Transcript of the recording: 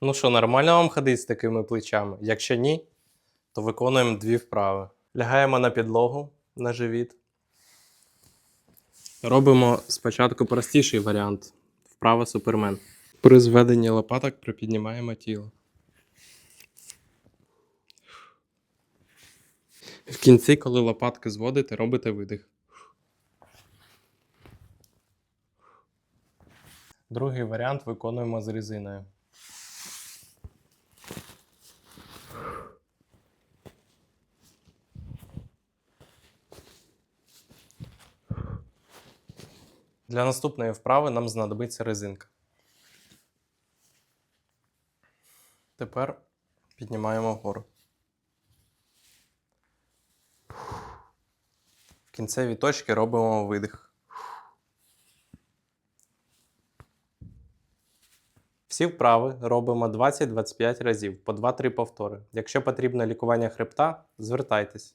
Ну що, нормально вам ходити з такими плечами? Якщо ні, то виконуємо дві вправи. Лягаємо на підлогу на живіт. Робимо спочатку простіший варіант. Вправа супермен. При зведенні лопаток припіднімаємо тіло. В кінці, коли лопатки зводите, робите видих. Другий варіант виконуємо з резиною. Для наступної вправи нам знадобиться резинка. Тепер піднімаємо вгору. В кінцевій точці робимо видих. Всі вправи робимо 20-25 разів по 2-3 повтори. Якщо потрібно лікування хребта, звертайтесь.